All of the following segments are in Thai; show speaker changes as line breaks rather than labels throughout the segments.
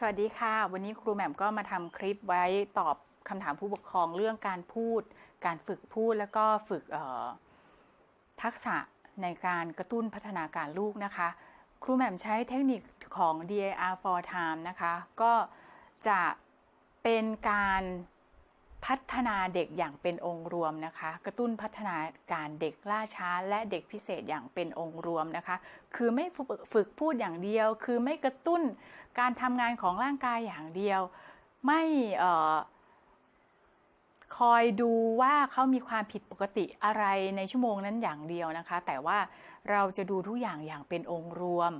สวัสดีค่ะ วันนี้ครูแหม่มก็มาทำคลิปไว้ตอบคำถามผู้ปกครองเรื่องการพูด การฝึกพูดแล้วก็ฝึกทักษะในการกระตุ้นพัฒนาการลูกนะคะ ครูแหม่มใช้เทคนิคของ DAR for time นะคะ ก็จะเป็นการ พัฒนาเด็กอย่างเป็นองค์รวมนะคะ กระตุ้นพัฒนาการเด็กล่าช้า และเด็กพิเศษอย่างเป็นองค์รวมนะคะ คือไม่ฝึกพูดอย่างเดียว คือไม่กระตุ้นการทำงานของร่างกายอย่างเดียว ไม่คอยดูว่าเขามีความผิดปกติอะไรในชั่วโมงนั้นอย่างเดียวนะคะ แต่ว่าเราจะดูทุกอย่างอย่างเป็นองค์รวม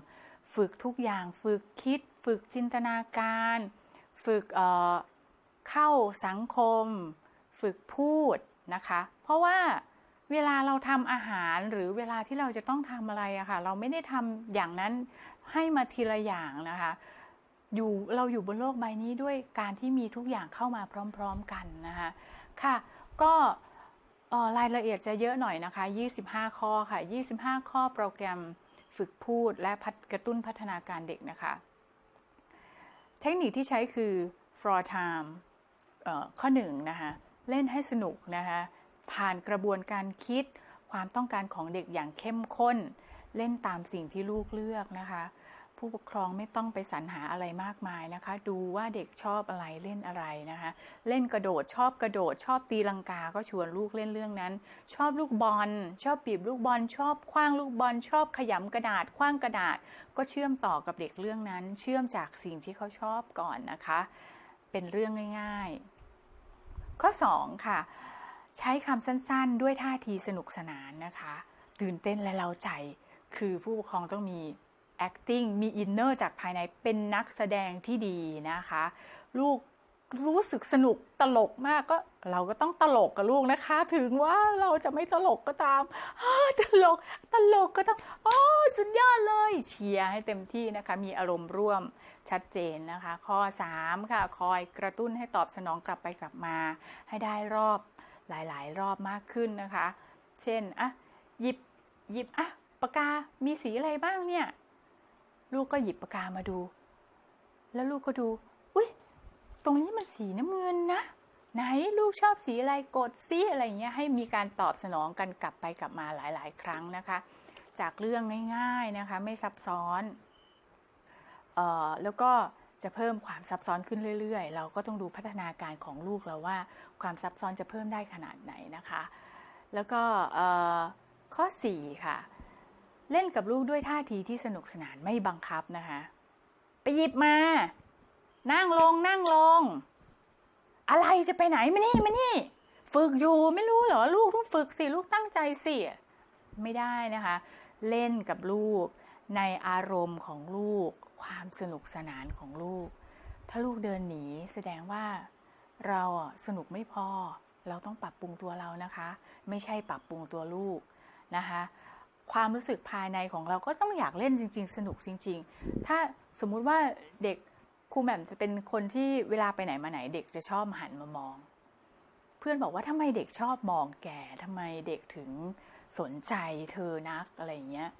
ฝึกทุกอย่าง ฝึกคิด ฝึกจินตนาการ ฝึก เข้าสังคม ฝึกพูดนะคะ เพราะว่าเวลาเราทำอาหารหรือเวลาที่เราจะต้องทำอะไรอะค่ะ เราไม่ได้ทำอย่างนั้นให้มาทีละอย่างนะคะอยู่เราอยู่บนโลกใบนี้ด้วยการที่มีทุกอย่างเข้ามาพร้อม ๆกันนะคะค่ะ ก็รายละเอียดจะเยอะหน่อยนะคะ 25 ข้อค่ะ 25 ข้อโปรแกรมฝึกพูดและกระตุ้นพัฒนาการเด็กนะคะ เทคนิคที่ใช้คือ for time ข้อหนึ่งนะคะเล่นให้สนุกนะคะผ่านกระบวนการคิดความต้องการของเด็กอย่างเข้มข้น เล่นตามสิ่งที่ลูกเลือกนะคะ ผู้ปกครองไม่ต้องไปสรรหาอะไรมากมายนะคะ ดูว่าเด็กชอบอะไรเล่นอะไรนะคะ เล่นกระโดดชอบกระโดด ชอบตีลังกา ก็ชวนลูกเล่นเรื่องนั้น ชอบลูกบอล ชอบปีบลูกบอล ชอบคว้างลูกบอล ชอบขยำกระดาษคว้างกระดาษ ก็เชื่อมต่อกับเด็กเรื่องนั้น เชื่อมจากสิ่งที่เขาชอบก่อนนะคะ เป็นเรื่องง่าย ๆ ข้อ 2 ค่ะ ใช้คำสั้นๆ ด้วยท่าทีสนุกสนานนะคะ ตื่นเต้นและเล้าใจ คือผู้ปกครองต้องมี acting มีอินเนอร์จากภายในเป็นนักแสดงที่ดีนะคะ ลูกรู้สึกสนุกตลกมากก็เราก็ต้องตลกกับลูกนะคะ ถึงว่าเราจะไม่ตลกก็ตามตลกตลกก็ต้องโอ้สุดยอดเลย เชียร์ให้เต็มที่นะคะ มีอารมณ์ร่วม ชัดเจนนะคะ ข้อ 3 ค่ะ คอยกระตุ้นให้ตอบสนองกลับไปกลับมา ให้ได้รอบหลาย ๆ รอบมากขึ้นนะคะ เช่นอะหยิบหยิบอะปากกา มีสีอะไรบ้างเนี่ย ลูกก็หยิบปากกามาดู แล้วลูกก็ดู อุ้ยตรงนี้มันสีน้ำเงินนะ ไหนลูกชอบสีอะไรกดซิอะไรเงี้ยให้มีการตอบสนองกันกลับไปกลับมาหลาย ๆ ครั้งนะคะ จากเรื่องง่าย ๆนะคะ ไม่ซับซ้อน แล้วก็จะเพิ่มความซับซ้อนขึ้นเรื่อยๆ เราก็ต้องดูพัฒนาการของลูกเราว่า ความซับซ้อนจะเพิ่มได้ขนาดไหนนะคะ แล้วก็ข้อ 4 ค่ะ เล่นกับลูกด้วยท่าทีที่สนุกสนานไม่บังคับนะคะ ไปหยิบมา นั่งลงนั่งลง อะไรจะไปไหนมานี่มานี่ ฝึกอยู่ไม่รู้เหรอ ลูกต้องฝึกสิ ลูกตั้งใจสิ ไม่ได้นะคะ เล่นกับลูกในอารมณ์ของลูก ความสนุกสนานของลูก ถ้าลูกเดินหนีแสดงว่าเราสนุกไม่พอ เราต้องปรับปรุงตัวเรานะคะ ไม่ใช่ปรับปรุงตัวลูกนะคะ ความรู้สึกภายในของเราก็ต้องอยากเล่นจริง ๆ สนุกจริง ๆ ถ้าสมมุติว่าเด็กครูแหม่มจะเป็นคนที่เวลาไปไหนมาไหน เด็กจะชอบหันมามอง เพื่อนบอกว่าทำไมเด็กชอบมองแกทำไมเด็กถึงสนใจเธอนักอะไรเงี้ย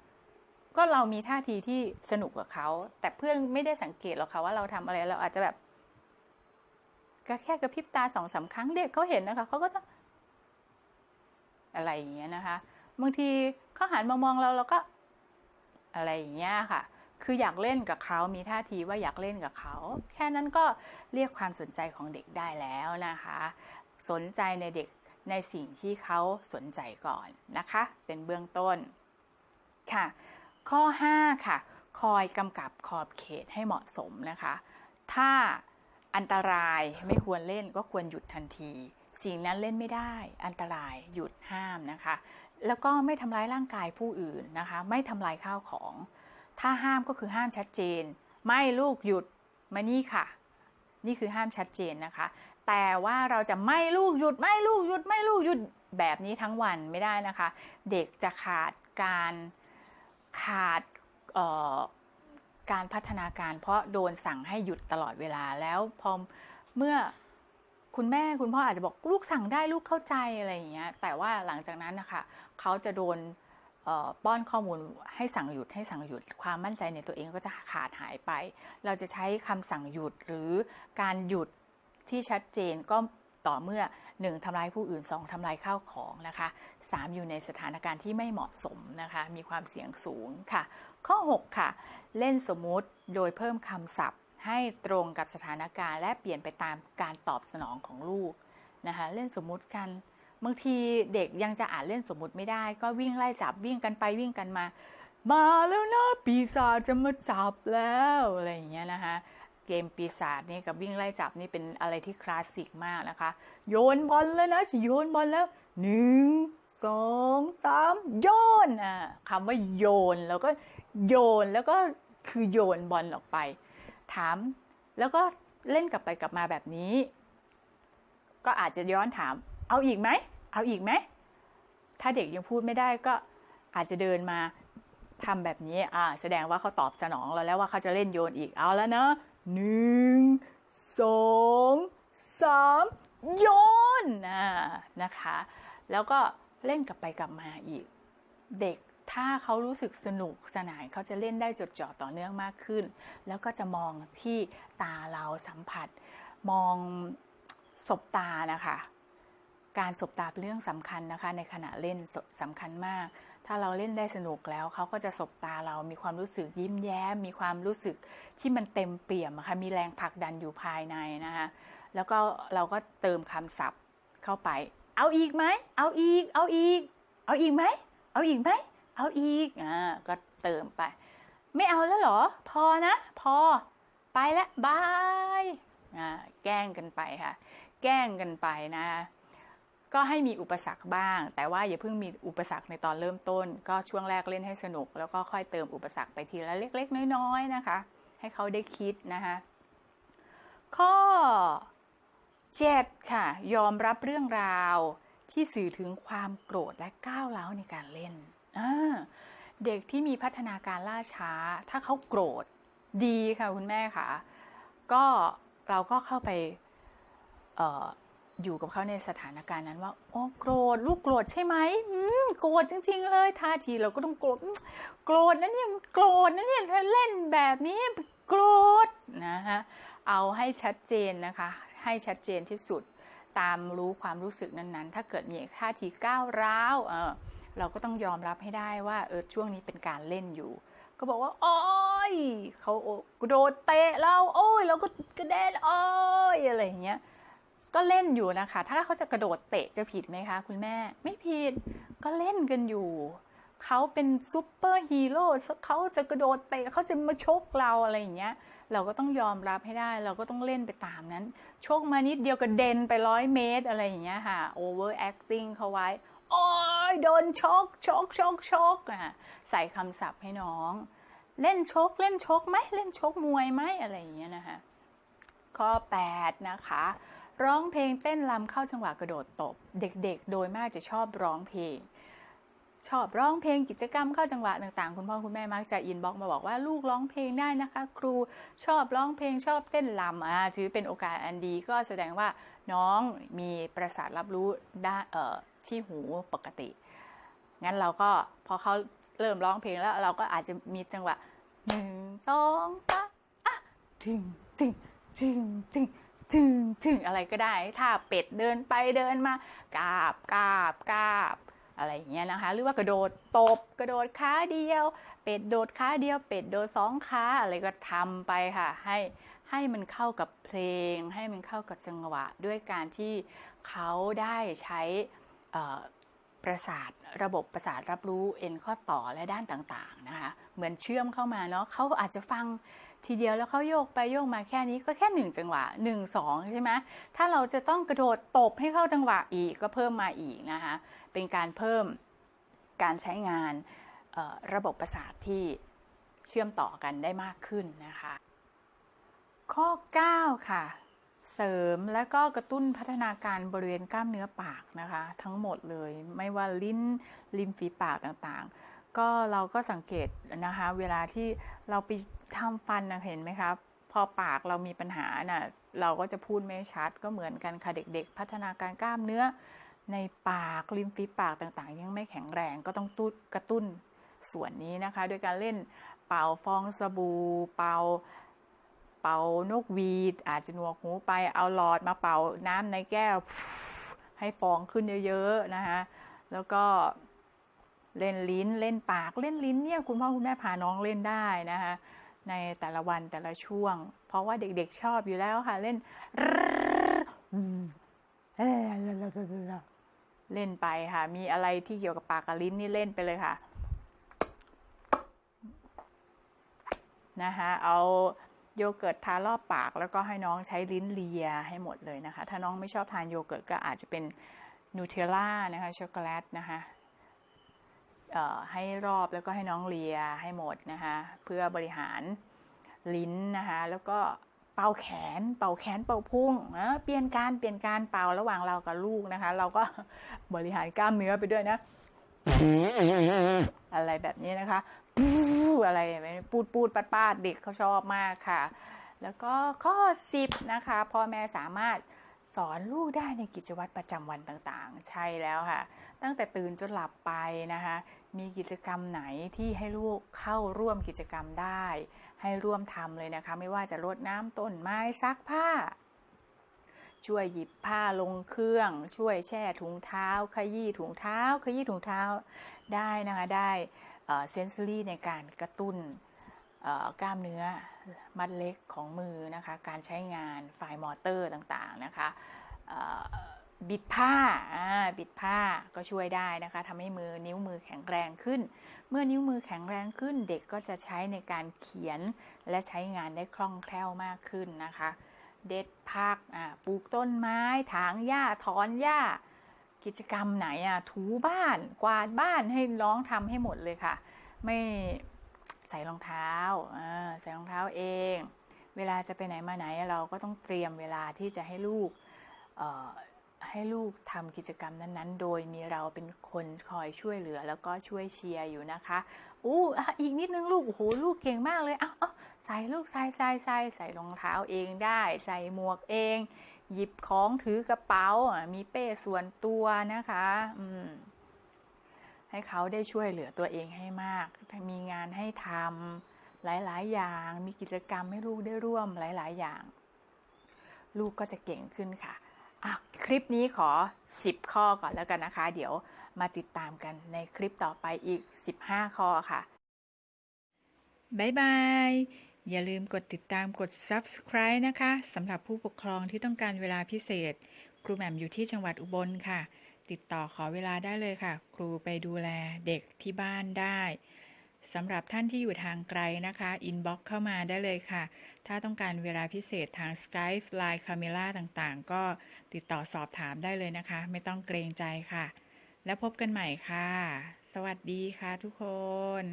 ก็เรามีท่าทีที่สนุกกับเขา แต่เพื่อนไม่ได้สังเกตหรอกค่ะว่าเราทำอะไรเราอาจจะแบบก็แค่กระพริบตาสองสาครั้งเด็กเขาเห็นนะคะเขาก็จะอะไรอย่างเงี้ยนะคะ บางทีเขาหันมามองเราเราก็ อะไรอย่างเงี้ยค่ะ คืออยากเล่นกับเขามีท่าทีว่าอยากเล่นกับเขา แค่นั้นก็เรียกความสนใจของเด็กได้แล้วนะคะ สนใจในเด็กในสิ่งที่เขาสนใจก่อนนะคะ เป็นเบื้องต้นค่ะ ข้อ 5 ค่ะ คอยกำกับขอบเขตให้เหมาะสมนะคะ ถ้าอันตรายไม่ควรเล่นก็ควรหยุดทันที สิ่งนั้นเล่นไม่ได้ อันตรายหยุดห้ามนะคะ แล้วก็ไม่ทำร้ายร่างกายผู้อื่นนะคะ ไม่ทำลายข้าวของ ถ้าห้ามก็คือห้ามชัดเจน ไม่ลูกหยุดมานี่ค่ะ นี่คือห้ามชัดเจนนะคะ แต่ว่าเราจะไม่ลูกหยุดไม่ลูกหยุดไม่ลูกหยุดแบบนี้ทั้งวันไม่ได้นะคะ เด็กจะขาดการ ขาดการพัฒนาการ เพราะโดนสั่งให้หยุดตลอดเวลาแล้วพอเมื่อคุณแม่คุณพ่ออาจจะบอกลูกสั่งได้ลูกเข้าใจอะไรอย่างเงี้ยแต่ว่าหลังจากนั้นนะคะเขาจะโดนป้อนข้อมูลให้สั่งหยุดให้สั่งหยุด ความมั่นใจในตัวเองก็จะขาดหายไป เราจะใช้คำสั่งหยุดหรือการหยุดที่ชัดเจนก็ต่อเมื่อ 1. ทำร้ายผู้อื่น 2. ทำลายข้าวของนะคะ 3. อยู่ในสถานการณ์ที่ไม่เหมาะสมนะคะ มีความเสี่ยงสูงค่ะ ข้อ 6 ค่ะ เล่นสมมุติโดยเพิ่มคำศัพท์ ให้ตรงกับสถานการณ์และเปลี่ยนไปตามการตอบสนองของลูกนะคะ เล่นสมมุติกันบางทีเด็กยังจะอ่านเล่นสมมุติไม่ได้ ก็วิ่งไล่จับวิ่งกันไปวิ่งกันมา มาแล้วนะปีศาจจะมาจับแล้วอะไรอย่างเงี้ยนะคะเกมปีศาจนี่กับวิ่งไล่จับนี่เป็นอะไรที่คลาสสิกมากนะคะ โยนบอลแล้วนะโยนบอลแล้วหนึ่ง สองสามโยนอะคำว่าโยนแล้วก็โยนแล้วก็คือโยนบอลออกไป ถามแล้วก็เล่นกลับไปกลับมาแบบนี้ ก็อาจจะย้อนถาม เอาอีกไหม เอาอีกไหม ถ้าเด็กยังพูดไม่ได้ก็อาจจะเดินมาทำแบบนี้อ่าแสดงว่าเขาตอบสนองเราแล้วว่าเขาจะเล่นโยนอีกเอาแล้วนะหนึ่งสองสามโยนอ่านะคะ แล้วก็ เล่นกลับไปกลับมาอีก เด็กถ้าเขารู้สึกสนุกสนานเขาจะเล่นได้จดจ่อต่อเนื่องมากขึ้น แล้วก็จะมองที่ตาเราสัมผัส มองสบตานะคะ การสบตาเป็นเรื่องสำคัญนะคะ ในขณะเล่นสสำคัญมาก ถ้าเราเล่นได้สนุกแล้วเขาก็จะสบตาเรามีความรู้สึกยิ้มแย้ม มีความรู้สึกที่มันเต็มเปี่ยมะค่ะมีแรงผลักดันอยู่ภายในนะคะแล้วก็เราก็เติมคำศัพท์เข้าไป เอาอีกไหม เอาอีก เอาอีก เอาอีกไหม เอาอีกไหม เอาอีก อ่า ก็เติมไป ไม่เอาแล้วหรอ พอนะ พอ ไปแล้วบาย อ่า แกล้งกันไปค่ะ แกล้งกันไปนะ ก็ให้มีอุปสรรคบ้าง แต่ว่าอย่าเพิ่งมีอุปสรรคในตอนเริ่มต้น ก็ช่วงแรกเล่นให้สนุก แล้วก็ค่อยเติมอุปสรรคไปทีละเล็ก ๆ น้อย ๆ นะคะ ให้เขาได้คิดนะคะ ข้อ 7ค่ะ ยอมรับเรื่องราวที่สื่อถึงความโกรธและก้าวร้าวในการเล่น เด็กที่มีพัฒนาการล่าช้า ถ้าเขาโกรธดีค่ะคุณแม่ค่ะ ก็เราก็เข้าไปอออยู่กับเขาในสถานการณ์นั้นว่าโอ้โกรธลูกโกรธใช่ไหมโกรธจริง ๆ เลยท่าทีเราก็ต้องโกรธโกรธนั่นเนี่ยโกรธนั่นเนี่ยเล่นแบบนี้โกรธนะคะเอาให้ชัดเจนนะคะ ให้ชัดเจนที่สุด ตามรู้ความรู้สึกนั้นๆ ถ้าเกิดมีท่าทีก้าวร้าวเออเราก็ต้องยอมรับให้ได้ว่าเออช่วงนี้เป็นการเล่นอยู่ ก็บอกว่าโอ้ยเขากระโดดเตะเราโอ้ยเราก็กระเด็นโอ้ยอะไรอย่างเงี้ยก็เล่นอยู่นะคะ ถ้าเขาจะกระโดดเตะจะผิดไหมคะ คุณแม่ ไม่ผิด ก็เล่นกันอยู่ เขาเป็นซูเปอร์ฮีโร่เขาจะกระโดดเตะเขาจะมาชกเราอะไรอย่างเงี้ย เราก็ต้องยอมรับให้ได้ เราก็ต้องเล่นไปตามนั้น โชกมานิดเดียวกระเด็นไปร้อยเมตรอะไรอย่างเงี้ยค่ะ over acting เขาไว้ โอ้ยโดนชกชกชกชกอะใส่คำศัพท์ให้น้อง เล่นชก เล่นชกไหมเล่นชกมวยไหมอะไรอย่างเงี้ยนะคะ ข้อ 8 นะคะ ร้องเพลงเต้นรำเข้าจังหวะกระโดดตบ เด็กๆ โดยมากจะชอบร้องเพลง ชอบร้องเพลงกิจกรรมเข้าจังหวะต่างๆ คุณพ่อคุณแม่มักจะอินบ็อกมาบอกว่าลูกร้องเพลงได้นะคะ ครูชอบร้องเพลงชอบเต้นรำอ่าถือเป็นโอกาสอันดีก็แสดงว่าน้องมีประสาทรับรู้ได้เอ่อที่หูปกติ งั้นเราก็พอเขาเริ่มร้องเพลงแล้วเราก็อาจจะมีจังหวะหนึ่งสองสามอะจึงจึงจึงจึงจึงจึงอะไรก็ได้ ถ้าเป็ดเดินไปเดินมากาบกาบกาบ อะไรอย่างเงี้ยนะคะ หรือว่ากระโดดตบกระโดดขาเดียว เป็ดโดดขาเดียว เป็ดโดดสองขาอะไรก็ทำไปค่ะ ให้ให้มันเข้ากับเพลง ให้มันเข้ากับจังหวะ ด้วยการที่เขาได้ใช้ประสาทระบบประสาทรับรู้เอ็นข้อต่อและด้านต่างๆนะคะ เหมือนเชื่อมเข้ามาเนาะเขาอาจจะฟัง ทีเดียวแล้วเขาโยกไปโยกมาแค่นี้ก็แค่หนึ่งจังหวะหนึ่งสองใช่ไหมถ้าเราจะต้องกระโดดตบให้เข้าจังหวะอีกก็เพิ่มมาอีกนะคะ เป็นการเพิ่มการใช้งานระบบประสาทที่เชื่อมต่อกันได้มากขึ้นนะคะ ข้อ 9 ค่ะ เสริมและก็กระตุ้นพัฒนาการบริเวณกล้ามเนื้อปากนะคะ ทั้งหมดเลยไม่ว่าลิ้นริมฝีปากต่างๆ ก็เราก็สังเกตนะคะ เวลาที่เราไปทำฟันนะเห็นไหมครับ พอปากเรามีปัญหานะ่ะเราก็จะพูดไม่ชัดก็เหมือนกันค่ะเด็กๆ พัฒนาการกล้ามเนื้อ ในปากริมฝีปากต่างๆ ยังไม่แข็งแรงก็ต้องตุดกระตุ้นส่วนนี้นะคะโดยการเล่นเป่าฟองสบู่เป่าเป่านกหวีด อาจจะหนวกหูไปเอาหลอดมาเป่าน้ำในแก้วให้ฟองขึ้นเยอะๆนะคะแล้วก็ เล่นลิ้นเล่นปากเล่นลิ้นเนี่ยคุณพ่อคุณแม่พาน้องเล่นได้นะคะในแต่ละวันแต่ละช่วง เพราะว่าเด็กๆชอบอยู่แล้วค่ะ เล่นเล่นไปค่ะ มีอะไรที่เกี่ยวกับปากกับลิ้นนี่เล่นไปเลยค่ะนะคะเอาโยเกิร์ตทารอบปากแล้วก็ให้น้องใช้ลิ้นเลียให้หมดเลยนะคะ ถ้าน้องไม่ชอบทานโยเกิร์ตก็อาจจะเป็นนูเทลล่านะคะช็อกโกแลตนะคะ ให้รอบแล้วก็ให้น้องเลียให้หมดนะคะเพื่อบริหารลิ้นนะคะแล้วก็เป่าแขน เป่าแขนเป่าพุ่งนะเปลี่ยนการเปลี่ยนการเป่าระหว่างเรากับลูกนะคะ เราก็บริหารกล้ามเนื้อไปด้วยนะ อะไรแบบนี้นะคะอะไรปูดปูดปาดปาดเด็กเขาชอบมากค่ะ แล้วก็ข้อ10นะคะพ่อแม่สามารถสอนลูกได้ในกิจวัตรประจำวันต่างๆ ใช่แล้วค่ะ ตั้งแต่ตื่นจนหลับไปนะคะ มีกิจกรรมไหนที่ให้ลูกเข้าร่วมกิจกรรมได้ ให้ร่วมทำเลยนะคะ ไม่ว่าจะรดน้ำต้นไม้ซักผ้า ช่วยหยิบผ้าลงเครื่อง ช่วยแช่ถุงเท้า ขยี้ถุงเท้า ขยี้ถุงเท้าได้นะคะ ได้เซนซอรี่ในการกระตุ้นกล้ามเนื้อมัดเล็กของมือนะคะ การใช้งานไฟมอเตอร์ต่างๆนะคะ บิดผ้าบิดผ้าก็ช่วยได้นะคะทำให้มือนิ้วมือแข็งแรงขึ้น เมื่อนิ้วมือแข็งแรงขึ้น เด็กก็จะใช้ในการเขียนและใช้งานได้คล่องแคล่วมากขึ้นนะคะ เด็ดผักปลูกต้นไม้ถางหญ้าถอนหญ้า กิจกรรมไหนอะถูบ้าน กวาดบ้านให้น้องทำให้หมดเลยค่ะ ไม่ใส่รองเท้าใส่รองเท้าเอง เวลาจะไปไหนมาไหนเราก็ต้องเตรียมเวลาที่จะให้ลูก ให้ลูกทำกิจกรรมนั้น ๆ โดยมีเราเป็นคนคอยช่วยเหลือ แล้วก็ช่วยเชียร์อยู่นะคะอู้อีกนิดนึงลูกโอ้โหลูกเก่งมากเลยอ้าใส่ลูกใส่ใส่ใส่ใส่รองเท้าเองได้ ใส่หมวกเอง หยิบของถือกระเป๋ามีเป้ส่วนตัวนะคะ อืมให้เขาได้ช่วยเหลือตัวเองให้มาก มีงานให้ทำหลาย ๆ อย่าง มีกิจกรรมให้ลูกได้ร่วมหลาย ๆ อย่าง ลูกก็จะเก่งขึ้นค่ะ คลิปนี้ขอ 10 ข้อก่อนแล้วกันนะคะ เดี๋ยวมาติดตามกันในคลิปต่อไปอีก 15 ข้อค่ะ บ๊ายบาย อย่าลืมกดติดตามกด subscribe นะคะสำหรับผู้ปกครองที่ต้องการเวลาพิเศษ ครูแหม่มอยู่ที่จังหวัดอุบลค่ะ ติดต่อขอเวลาได้เลยค่ะ ครูไปดูแลเด็กที่บ้านได้สำหรับท่านที่อยู่ทางไกลนะคะ อินบ็อกเข้ามาได้เลยค่ะ ถ้าต้องการเวลาพิเศษทาง Skype Line Camera ต่างๆ ก็ติดต่อสอบถามได้เลยนะคะ ไม่ต้องเกรงใจค่ะ แล้วพบกันใหม่ค่ะ สวัสดีค่ะทุกคน